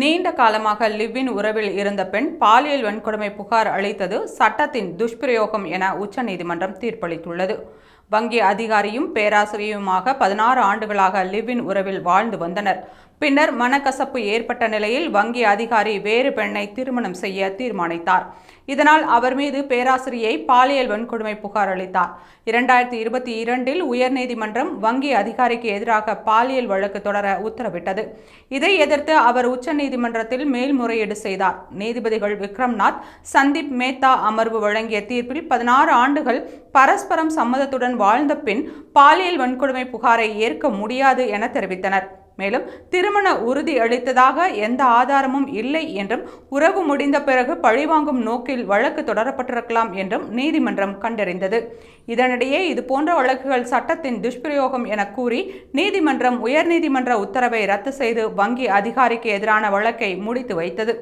நீண்ட காலமாக லிவ்வின் உறவில் இருந்த பெண் பாலியல் வன்கொடுமை புகார் அளித்தது சட்டத்தின் துஷ்பிரயோகம் என உச்சநீதிமன்றம் தீர்ப்பளித்துள்ளது. வங்கி அதிகாரியும் பேராசிரியருமாக பதினாறு ஆண்டுகளாக லிவ்வின் உறவில் வாழ்ந்து வந்தனர். பின்னர் மனக்கசப்பு ஏற்பட்ட நிலையில் வங்கி அதிகாரி வேறு பெண்ணை திருமணம் செய்ய தீர்மானித்தார். இதனால் அவர் மீது பேராசிரியை பாலியல் வன்கொடுமை புகார் அளித்தார். இரண்டாயிரத்தி இருபத்தி இரண்டில் உயர்நீதிமன்றம் வங்கி அதிகாரிக்கு எதிராக பாலியல் வழக்கு தொடர உத்தரவிட்டது. இதை எதிர்த்து அவர் உச்சநீதிமன்றத்தில் மேல்முறையீடு செய்தார். நீதிபதிகள் விக்ரம்நாத் சந்தீப் மேத்தா அமர்வு வழங்கிய தீர்ப்பில் பதினாறு ஆண்டுகள் பரஸ்பரம் சம்மதத்துடன் வாழ்ந்த பின் பாலியல் வன்கொடுமை புகாரை ஏற்க முடியாது என தெரிவித்தனர். மேலும் திருமண உறுதி அளித்ததாக எந்த ஆதாரமும் இல்லை என்றும் உறவு முடிந்த பிறகு பழிவாங்கும் நோக்கில் வழக்கு தொடரப்பட்டிருக்கலாம் என்றும் நீதிமன்றம் கண்டறிந்தது. இதனிடையே இதுபோன்ற வழக்குகள் சட்டத்தின் துஷ்பிரயோகம் என கூறி நீதிமன்றம் உயர்நீதிமன்ற உத்தரவை ரத்து செய்து வங்கி அதிகாரிக்கு எதிரான வழக்கை முடித்து வைத்தது.